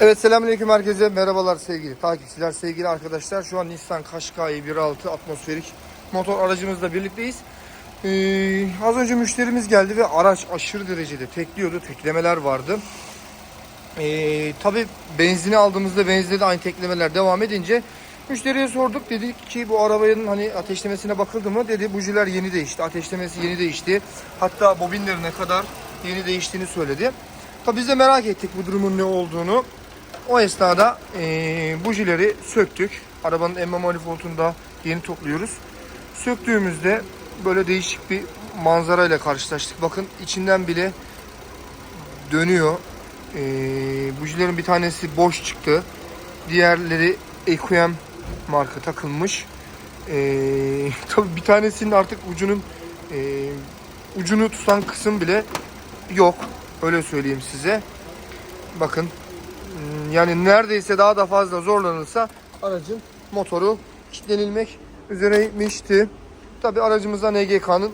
Evet selamünaleyküm herkese. Merhabalar sevgili takipçiler, sevgili arkadaşlar. Şu an Nissan Qashqai 1.6 atmosferik motor aracımızla birlikteyiz. Ee, az önce müşterimiz geldi ve araç aşırı derecede tekliyordu. Teklemeler vardı. Ee, Tabi benzini aldığımızda benzinde de aynı teklemeler devam edince müşteriye sorduk. Dedik ki bu arabanın hani ateşlemesine bakıldı mı? Dedi bujiler yeni değişti. Ateşlemesi yeni değişti. Hatta bobinlerine kadar yeni değiştiğini söyledi. Tabi biz de merak ettik bu durumun ne olduğunu. O esnada eee bujileri söktük. Arabanın emme manifoldunda yeni topluyoruz. Söktüğümüzde böyle değişik bir manzara ile karşılaştık. Bakın içinden bile dönüyor. Eee bujilerin bir tanesi boş çıktı. Diğerleri EQM marka takılmış. Eee tabii bir tanesinin artık ucunun eee, ucunu tutan kısım bile yok. Öyle söyleyeyim size. Bakın yani neredeyse daha da fazla zorlanırsa aracın motoru kilitlenilmek üzereymişti. Tabi aracımıza NGK'nın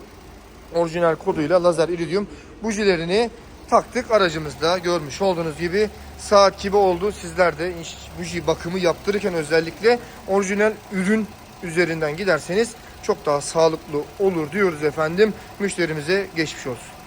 orijinal koduyla lazer iridium bujilerini taktık. Aracımızda görmüş olduğunuz gibi saat gibi oldu. Sizler de buji bakımı yaptırırken özellikle orijinal ürün üzerinden giderseniz çok daha sağlıklı olur diyoruz efendim. Müşterimize geçmiş olsun.